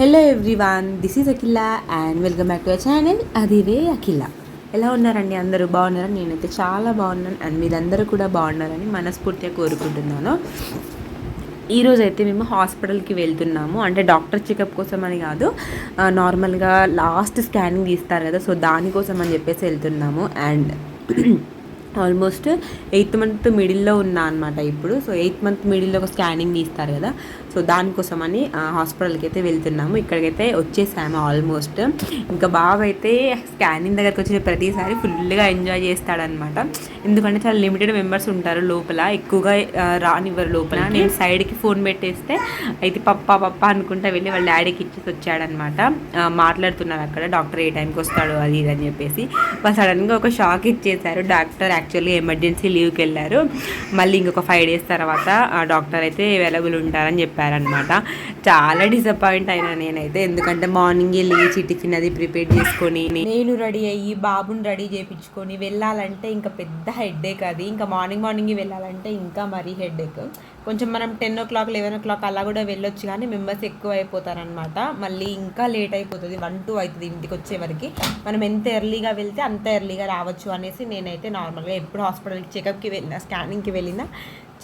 Hello everyone this is Akhila and welcome back to channel అదివే Akhila ఎలా ఉన్నారండి అందరూ? బాగున్నారని నేనైతే చాలా బాగున్నాను అండ్ మీరందరూ కూడా బాగున్నారని మనస్ఫూర్తిగా కోరుకుంటున్నాను. ఈరోజు అయితే మేము హాస్పిటల్కి వెళ్తున్నాము. అంటే డాక్టర్ చెకప్ కోసం అని కాదు నార్మల్గా లాస్ట్ స్కానింగ్ తీస్తారు కదా సో దానికోసం అని చెప్పేసి వెళ్తున్నాము. అండ్ ఆల్మోస్ట్ ఎయిత్ మంత్ మిడిల్లో ఉన్నా అనమాట ఇప్పుడు. సో ఎయిత్ మంత్ మిడిల్లో ఒక స్కానింగ్ తీస్తారు కదా. సో దానికోసమని ఆ, హాస్పిటల్కి అయితే వెళ్తున్నాము. ఇక్కడికైతే వచ్చేసాము ఆల్మోస్ట్. ఇంకా బాబు అయితే స్కానింగ్ దగ్గరికి వచ్చిన ప్రతిసారి ఫుల్గా ఎంజాయ్ చేస్తాడనమాట ఎందుకంటే చాలా లిమిటెడ్ మెంబర్స్ ఉంటారు లోపల. ఎక్కువగా రానివ్వరు లోపల. నేను సైడ్కి ఫోన్ పెట్టేస్తే అయితే పప్ప పప్ప అనుకుంటా వెళ్ళి వాళ్ళ డాడీకి ఇచ్చేసి వచ్చాడనమాట మాట్లాడుతున్నారు అక్కడ. డాక్టర్ ఏ టైంకి వస్తాడు అది ఇది అని చెప్పేసి. వాళ్ళు సడన్గా ఒక షాక్ ఇచ్చేసారు డాక్టర్ యాక్చువల్లీ ఎమర్జెన్సీ లీవ్కి వెళ్ళారు. మళ్ళీ ఇంకొక ఫైవ్ డేస్ తర్వాత ఆ డాక్టర్ అయితే అవైలబుల్ ఉంటారని చెప్పారనమాట చాలా డిసప్పాయింట్ అయినా నేనైతే. ఎందుకంటే మార్నింగే లేచి టిఫిన్ అది ప్రిపేర్ చేసుకొని నేను రెడీ అయ్యి బాబుని రెడీ చేయించుకొని వెళ్ళాలంటే ఇంకా పెద్ద హెడ్ఏక్ అది. ఇంకా మార్నింగ్ మార్నింగ్ వెళ్ళాలంటే ఇంకా మరీ హెడ్ఏక్ కొంచెం మనం ten o'clock eleven o'clock అలా కూడా వెళ్ళొచ్చు కానీ మెంబర్స్ ఎక్కువ అయిపోతారనమాట మళ్ళీ ఇంకా లేట్ అయిపోతుంది వన్ టూ అవుతుంది ఇంటికి వచ్చేవరకు మనం ఎంత ఎర్లీగా వెళ్తే అంత ఎర్లీగా రావచ్చు అనేసి నేనైతే నార్మల్గా ఎప్పుడు హాస్పిటల్కి చెకప్కి వెళ్ళినా స్కానింగ్కి వెళ్ళినా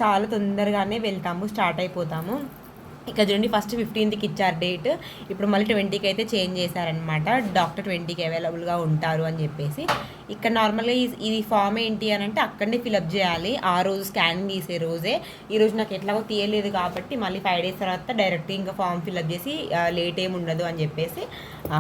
చాలా తొందరగానే వెళ్తాము స్టార్ట్ అయిపోతాము. ఇక చూడండి ఫస్ట్ ఫిఫ్టీన్త్కి ఇచ్చారు డేట్ ఇప్పుడు మళ్ళీ ట్వంటీకి అయితే చేంజ్ చేశారనమాట డాక్టర్ ట్వంటీకి అవైలబుల్గా ఉంటారు అని చెప్పేసి. ఇక్కడ నార్మల్గా ఈ- ఇది ఫామ్ ఏంటి అని అంటే అక్కడనే ఫిలప్ చేయాలి. ఆ రోజు స్కానింగ్ తీసే రోజే. ఈరోజు నాకు ఎట్లాగో తీయలేదు కాబట్టి మళ్ళీ ఫైవ్ డేస్ తర్వాత డైరెక్ట్ ఇంకా ఫామ్ ఫిలప్ చేసి లేట్ ఏమి ఉండదు అని చెప్పేసి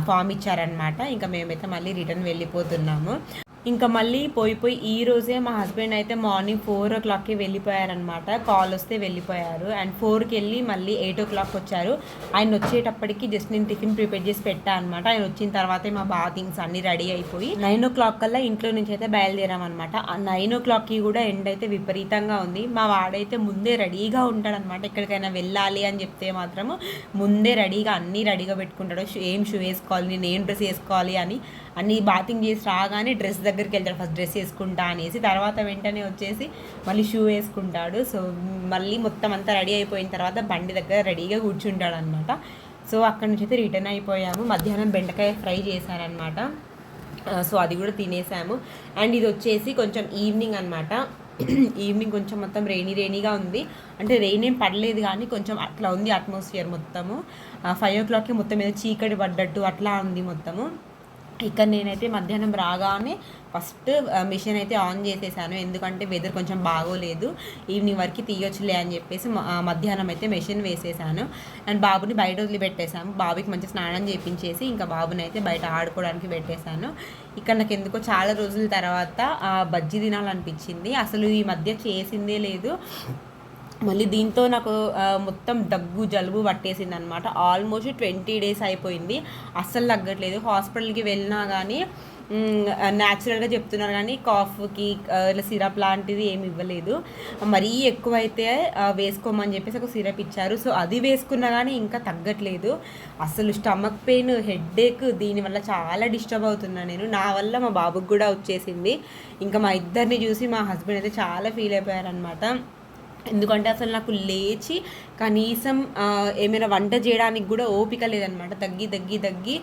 ఫామ్ ఇచ్చారనమాట ఇంకా మేమైతే మళ్ళీ రిటర్న్ వెళ్ళిపోతున్నాము. ఇంకా మళ్ళీ పోయి పోయి ఈ రోజే మా హస్బెండ్ అయితే మార్నింగ్ ఫోర్ ఓ క్లాక్కి వెళ్ళిపోయారనమాట కాల్ వస్తే వెళ్ళిపోయారు. అండ్ ఫోర్కి వెళ్ళి మళ్ళీ ఎయిట్ ఓ క్లాక్ వచ్చారు. ఆయన వచ్చేటప్పటికి జస్ట్ నేను టిఫిన్ ప్రిపేర్ చేసి పెట్టా అనమాట ఆయన వచ్చిన తర్వాతే మా బాతింగ్స్ అన్ని రెడీ అయిపోయి నైన్ ఓ క్లాక్ కల్లా ఇంట్లో నుంచి అయితే బయలుదేరామన్నమాట. ఆ నైన్ ఓ క్లాక్కి కూడా ఎండ్ అయితే విపరీతంగా ఉంది. మా వాడైతే ముందే రెడీగా ఉంటాడనమాట ఎక్కడికైనా వెళ్ళాలి అని చెప్తే మాత్రము ముందే రెడీగా అన్నీ రెడీగా పెట్టుకుంటాడు. షూ- ఏం షూ వేసుకోవాలి? నేను ఏం డ్రెస్ వేసుకోవాలి అని అన్ని బాతింగ్ చేసి రాగానే డ్రెస్ దగ్గర దగ్గరికి వెళ్తాడు. ఫస్ట్ డ్రెస్ వేసుకుంటా అనేసి తర్వాత వెంటనే వచ్చేసి మళ్ళీ షూ వేసుకుంటాడు. సో మళ్ళీ మొత్తం అంతా రెడీ అయిపోయిన తర్వాత బండి దగ్గర రెడీగా కూర్చుంటాడు అనమాట సో అక్కడి నుంచి అయితే రిటర్న్ అయిపోయాము. మధ్యాహ్నం బెండకాయ ఫ్రై చేశారనమాట సో అది కూడా తినేసాము. అండ్ ఇది వచ్చేసి కొంచెం ఈవినింగ్ అనమాట ఈవినింగ్ కొంచెం మొత్తం రెయినీ రెయినీగా ఉంది. అంటే రెయిన్ ఏం పడలేదు కానీ కొంచెం అట్లా ఉంది అట్మాస్ఫియర్ మొత్తము. ఫైవ్ ఓ క్లాక్కి మొత్తం ఏదో చీకటి పడ్డట్టు అట్లా ఉంది మొత్తము. ఇక్కడ నేనైతే మధ్యాహ్నం రాగానే ఫస్ట్ మిషన్ అయితే ఆన్ చేసేసాను. ఎందుకంటే వెదర్ కొంచెం బాగోలేదు. ఈవినింగ్ వరకు తీయొచ్చులే అని చెప్పేసి మధ్యాహ్నం అయితే మెషిన్ వేసేసాను. అండ్ బాబుని బయట వదిలిపెట్టేసాను బాబుకి మంచి స్నానం చేపించేసి ఇంకా బాబుని అయితే బయట ఆడుకోవడానికి పెట్టేశాను ఇక్కడ నాకు ఎందుకో చాలా రోజుల తర్వాత బజ్జీ తినాలనిపించింది. అసలు ఈ మధ్య చేసిందే లేదు. మళ్ళీ దీంతో నాకు మొత్తం దగ్గు జలుబు పట్టేసింది అనమాట ఆల్మోస్ట్ ట్వంటీ డేస్ అయిపోయింది. అస్సలు తగ్గట్లేదు. హాస్పిటల్కి వెళ్ళినా కానీ న్యాచురల్గా చెప్తున్నారు కానీ కాఫ్కి ఇలా సిరప్ లాంటిది ఏమి ఇవ్వలేదు. మరీ ఎక్కువైతే వేసుకోమని చెప్పేసి ఒక సిరప్ ఇచ్చారు. సో అది వేసుకున్నా కానీ ఇంకా తగ్గట్లేదు. అసలు స్టమక్ పెయిన్ హెడ్ఏక్ దీనివల్ల చాలా డిస్టర్బ్ అవుతున్నా నేను. నా వల్ల మా బాబుకి కూడా వచ్చేసింది. ఇంకా మా ఇద్దరిని చూసి మా హస్బెండ్ అయితే చాలా ఫీల్ అయిపోయారనమాట ఎందుకంటే అసలు నాకు లేచి కనీసం ఏమైనా వంట చేయడానికి కూడా ఓపిక లేదనమాట తగ్గి తగ్గి తగ్గి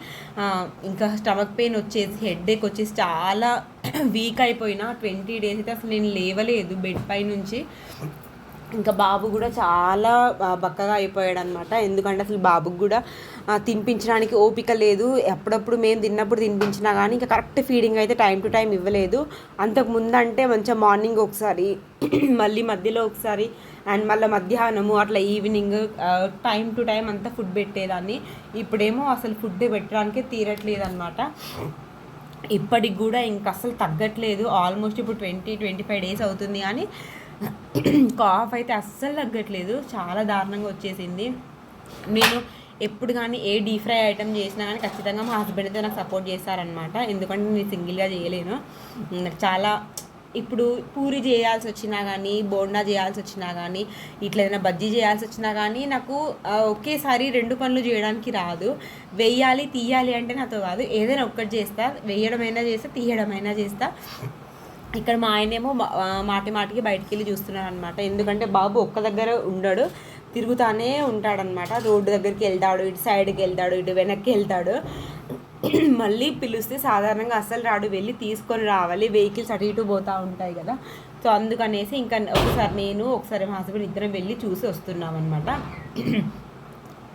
ఇంకా స్టమక్ పెయిన్ వచ్చేసి హెడ్ఏక్ వచ్చేసి చాలా వీక్ అయిపోయినా ట్వంటీ డేస్ అయితే అసలు నేను లేవలేదు బెడ్ పై నుంచి ఇంకా బాబు కూడా చాలా బక్కగా అయిపోయాడు అనమాట ఎందుకంటే అసలు బాబుకి కూడా తినిపించడానికి ఓపిక లేదు. ఎప్పుడప్పుడు మేము తిన్నప్పుడు తినిపించినా కానీ ఇంకా కరెక్ట్ ఫీడింగ్ అయితే టైం టు టైం ఇవ్వలేదు. అంతకు ముందు అంటే మంచిగా మార్నింగ్ ఒకసారి మళ్ళీ మధ్యలో ఒకసారి అండ్ మళ్ళీ మధ్యాహ్నము అట్లా ఈవినింగ్ టైం టు టైం అంతా ఫుడ్ పెట్టేదాన్ని. ఇప్పుడేమో అసలు ఫుడ్ పెట్టడానికే తీరట్లేదు అనమాట ఇప్పటికి కూడా ఇంకా అసలు తగ్గట్లేదు. ఆల్మోస్ట్ ఇప్పుడు ట్వంటీ ట్వంటీ ఫైవ్ డేస్ అవుతుంది కానీ కాఫ్ అయితే అస్సలు తగ్గట్లేదు. చాలా దారుణంగా వచ్చేసింది. నేను ఎప్పుడు కానీ ఏ డీప్ ఫ్రై ఐటమ్ చేసినా కానీ ఖచ్చితంగా మా హస్బెండ్ అయితే నాకు సపోర్ట్ చేస్తారనమాట ఎందుకంటే నేను సింగిల్గా చేయలేను. చాలా ఇప్పుడు పూరి చేయాల్సి వచ్చినా కానీ బోండా చేయాల్సి వచ్చినా కానీ ఇట్లా ఏదైనా బజ్జీ చేయాల్సి వచ్చినా కానీ నాకు ఒకేసారి రెండు పనులు చేయడానికి రాదు. వెయ్యాలి తీయాలి అంటే నాతో కాదు. ఏదైనా ఒక్కటి చేస్తా. వేయడమైనా చేస్తా తీయడమైనా చేస్తా. ఇక్కడ మా ఆయనేమో మా- మాటి మాటికి బయటికి వెళ్ళి చూస్తున్నాడు అనమాట ఎందుకంటే బాబు ఒక్క దగ్గర ఉండడు తిరుగుతానే ఉంటాడనమాట రోడ్డు దగ్గరికి వెళ్తాడు ఇటు సైడ్కి వెళ్తాడు ఇటు వెనక్కి వెళ్తాడు. మళ్ళీ పిలిస్తే సాధారణంగా అస్సలు రాడు వెళ్ళి తీసుకొని రావాలి వెహికల్స్ అటు ఇటు పోతూ ఉంటాయి కదా. సో అందుకనేసి ఇంకా ఒకసారి నేను ఒకసారి మా హస్బెండ్ ఇద్దరం వెళ్ళి చూసి వస్తున్నాం అనమాట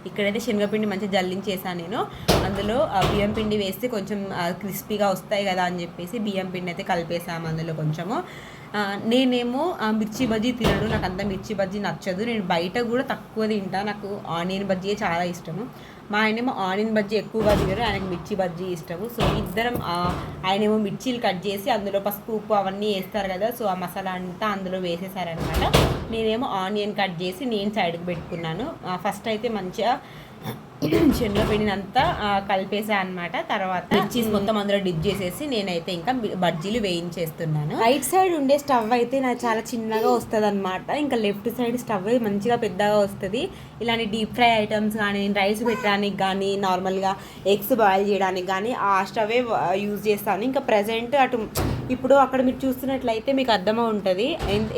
ఇక్కడైతే శనగపిండి మంచిగా జల్లించేసాను నేను. అందులో ఆ బియ్యం పిండి వేస్తే కొంచెం క్రిస్పీగా వస్తాయి కదా అని చెప్పేసి బియ్యం పిండి అయితే కలిపేసాము అందులో కొంచెము. నేనేమో మిర్చి బజ్జీ తినను. నాకు అంత మిర్చి బజ్జీ నచ్చదు. నేను బయట కూడా తక్కువ తింటా. నాకు ఆనియన్ బజ్జీ చాలా ఇష్టము. మా ఆయనేమో ఆనియన్ బజ్జీ ఎక్కువగా తినరు ఆయనకు మిర్చి బజ్జీ ఇష్టము. సో ఇద్దరం ఆ, ఆయనేమో మిర్చీలు కట్ చేసి అందులో పసుపు ఉప్పు అవన్నీ వేస్తారు కదా సో ఆ మసాలా అంతా అందులో వేసేసారనమాట. నేనేమో ఆనియన్ కట్ చేసి నేను సైడ్కి పెట్టుకున్నాను. ఫస్ట్ అయితే మంచిగా శనగపిండిని అంతా కలిపేసా అనమాట. తర్వాత చీజ్ మొత్తం అందులో డిప్ చేసేసి నేనైతే ఇంకా బజ్జీలు వేయించేస్తున్నాను. రైట్ సైడ్ ఉండే స్టవ్ అయితే నాకు చాలా చిన్నగా వస్తుంది అనమాట ఇంకా లెఫ్ట్ సైడ్ స్టవ్ మంచిగా పెద్దగా వస్తుంది. ఇలాంటి డీప్ ఫ్రై ఐటమ్స్ కానీ రైస్ పెట్టడానికి కానీ నార్మల్గా ఎగ్స్ బాయిల్ చేయడానికి కానీ ఆ స్టవే యూజ్ చేస్తాను. ఇంకా ప్రజెంట్ అటు ఇప్పుడు అక్కడ మీరు చూస్తున్నట్లయితే మీకు అర్థమై ఉంటుంది.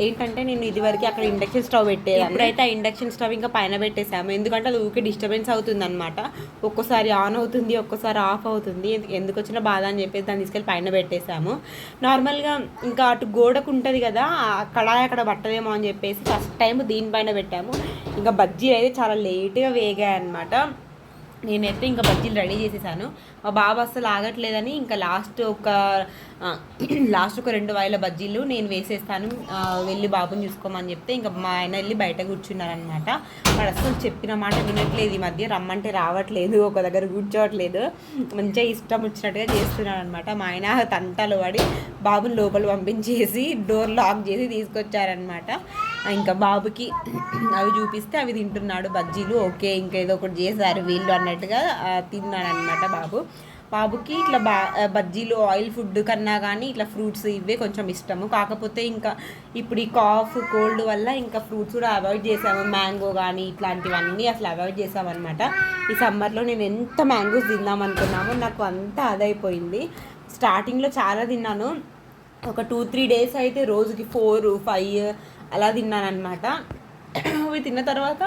ఏంటంటే నేను ఇదివరకు అక్కడ ఇండక్షన్ స్టవ్ పెట్టేది ఇప్పుడైతే ఆ ఇండక్షన్ స్టవ్ ఇంకా పైన పెట్టేసాము. ఎందుకంటే అది ఊరికే డిస్టర్బెన్స్ అవుతుంది అనమాట ఒక్కోసారి ఆన్ అవుతుంది ఒక్కోసారి ఆఫ్ అవుతుంది. ఎందుకు వచ్చిన బాధ అని చెప్పేసి దాన్ని తీసుకెళ్ళి పైన పెట్టేసాము. నార్మల్గా ఇంకా అటు గోడకు ఉంటుంది కదా అక్కడ అక్కడ పట్టదేమో అని చెప్పేసి ఫస్ట్ టైం దీనిపైన పెట్టాము. ఇంకా బజ్జీలు అయితే చాలా లేట్గా వేగాయి అనమాట నేనైతే ఇంకా బజ్జీలు రెడీ చేసేసాను. మా బాబు అస్సలు ఆగట్లేదని ఇంకా లాస్ట్ ఒక లాస్ట్ ఒక రెండు వాయిల బజ్జీలు నేను వేసేస్తాను. వెళ్ళి బాబుని చూసుకోమని చెప్తే ఇంకా మా ఆయన వెళ్ళి బయట కూర్చున్నారనమాట వాడు అస్సలు చెప్పిన మాట వినట్లేదు ఈ మధ్య. రమ్మంటే రావట్లేదు ఒక దగ్గర కూర్చోవట్లేదు. మంచిగా ఇష్టం వచ్చినట్టుగా చేస్తున్నాడు అనమాట మా ఆయన తంటాలు పడి బాబుని లోపల పంపించేసి డోర్ లాక్ చేసి తీసుకొచ్చారనమాట ఇంకా బాబుకి అవి చూపిస్తే అవి తింటున్నాడు బజ్జీలు. ఓకే ఇంకా ఏదో ఒకటి చేశారు వీళ్ళు అన్నట్టుగా తిన్నాడనమాట బాబు. బాబుకి ఇట్లా బా బజ్జీలు ఆయిల్ ఫుడ్ కన్నా కానీ ఇట్లా ఫ్రూట్స్ ఇవే కొంచెం ఇష్టము. కాకపోతే ఇంకా ఇప్పుడు ఈ కాఫ్ కోల్డ్ వల్ల ఇంకా ఫ్రూట్స్ కూడా అవాయిడ్ చేసాము. మ్యాంగో కానీ ఇట్లాంటివన్నీ అసలు అవాయిడ్ చేసామన్నమాట. ఈ సమ్మర్లో నేను ఎంత మ్యాంగోస్ తిందాం అనుకున్నామో నాకు అంతా అదైపోయింది. స్టార్టింగ్లో చాలా తిన్నాను. ఒక టూ త్రీ డేస్ అయితే రోజుకి ఫోర్ ఫైవ్ అలా తిన్నాను అనమాట అవి తిన్న తర్వాత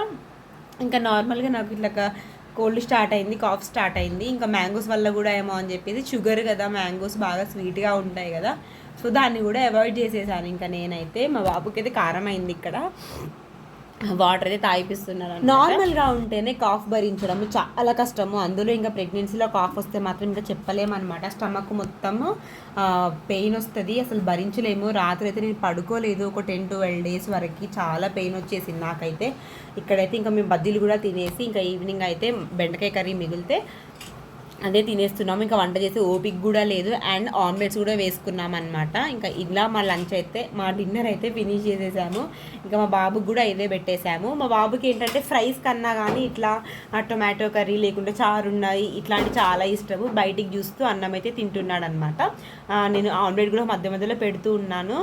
ఇంకా నార్మల్గా నాకు ఇట్లా కోల్డ్ స్టార్ట్ అయింది కాఫ్ స్టార్ట్ అయింది. ఇంకా మ్యాంగోస్ వల్ల కూడా ఏమో అని చెప్పేసి షుగర్ కదా మ్యాంగోస్ బాగా స్వీట్గా ఉంటాయి కదా. సో దాన్ని కూడా అవాయిడ్ చేసేసాను. ఇంకా నేనైతే మా బాబుకి అయితే కారం అయింది ఇక్కడ. వాటర్ అయితే తాగిపిస్తున్నారు నార్మల్గా ఉంటేనే కాఫ్ భరించడం చాలా కష్టము. అందులో ఇంకా ప్రెగ్నెన్సీలో కాఫ్ వస్తే మాత్రం ఇంకా చెప్పలేమన్నమాట. స్టమక్ మొత్తము పెయిన్ వస్తుంది. అసలు భరించలేము. రాత్రి అయితే నేను పడుకోలేదు. ఒక టెన్ ట్వెల్వ్ డేస్ వరకు చాలా పెయిన్ వచ్చేసింది నాకైతే. ఇక్కడైతే ఇంకా మేము బద్దీలు కూడా తినేసి ఇంకా ఈవినింగ్ అయితే బెండకాయ కర్రీ మిగిలితే అదే తినేస్తున్నాము ఇంకా వంట చేసే ఓపిక కూడా లేదు. అండ్ ఆమ్లెట్స్ కూడా వేసుకున్నాం అనమాట ఇంకా ఇలా మా లంచ్ అయితే మా డిన్నర్ అయితే ఫినిష్ చేసేసాము. ఇంకా మా బాబుకి కూడా ఇదే పెట్టేశాము మా బాబుకి ఏంటంటే ఫ్రైస్ కన్నా కానీ ఇట్లా ఆ టొమాటో కర్రీ లేకుంటే చారు ఉన్నాయి. ఇట్లాంటి చాలా ఇష్టము. బయటికి చూస్తూ అన్నం అయితే తింటున్నాడు అనమాట నేను ఆమ్లెట్ కూడా మధ్య మధ్యలో పెడుతూ ఉన్నాను.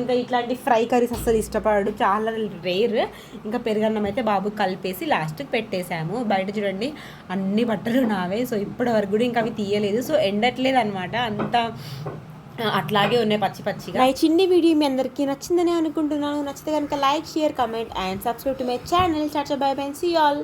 ఇంకా ఇట్లాంటి ఫ్రై కర్రీస్ అస్సలు ఇష్టపడడు. చాలా రేర్. ఇంకా పెరుగన్నం అయితే బాబుకి కలిపేసి లాస్ట్కి పెట్టేశాము బయట చూడండి అన్ని బట్టలు నావే. సో ఇప్పటివరకు వరకు కూడా ఇంకా అవి తీయలేదు. సో ఎండట్లేదు అనమాట అంత అట్లాగే ఉన్నాయి పచ్చి పచ్చిగా. నా చిన్ని వీడియో మీ అందరికీ నచ్చిందని అనుకుంటున్నాను. నచ్చితే కనుక like share comment and subscribe to my channel. Chacha bye bye see all.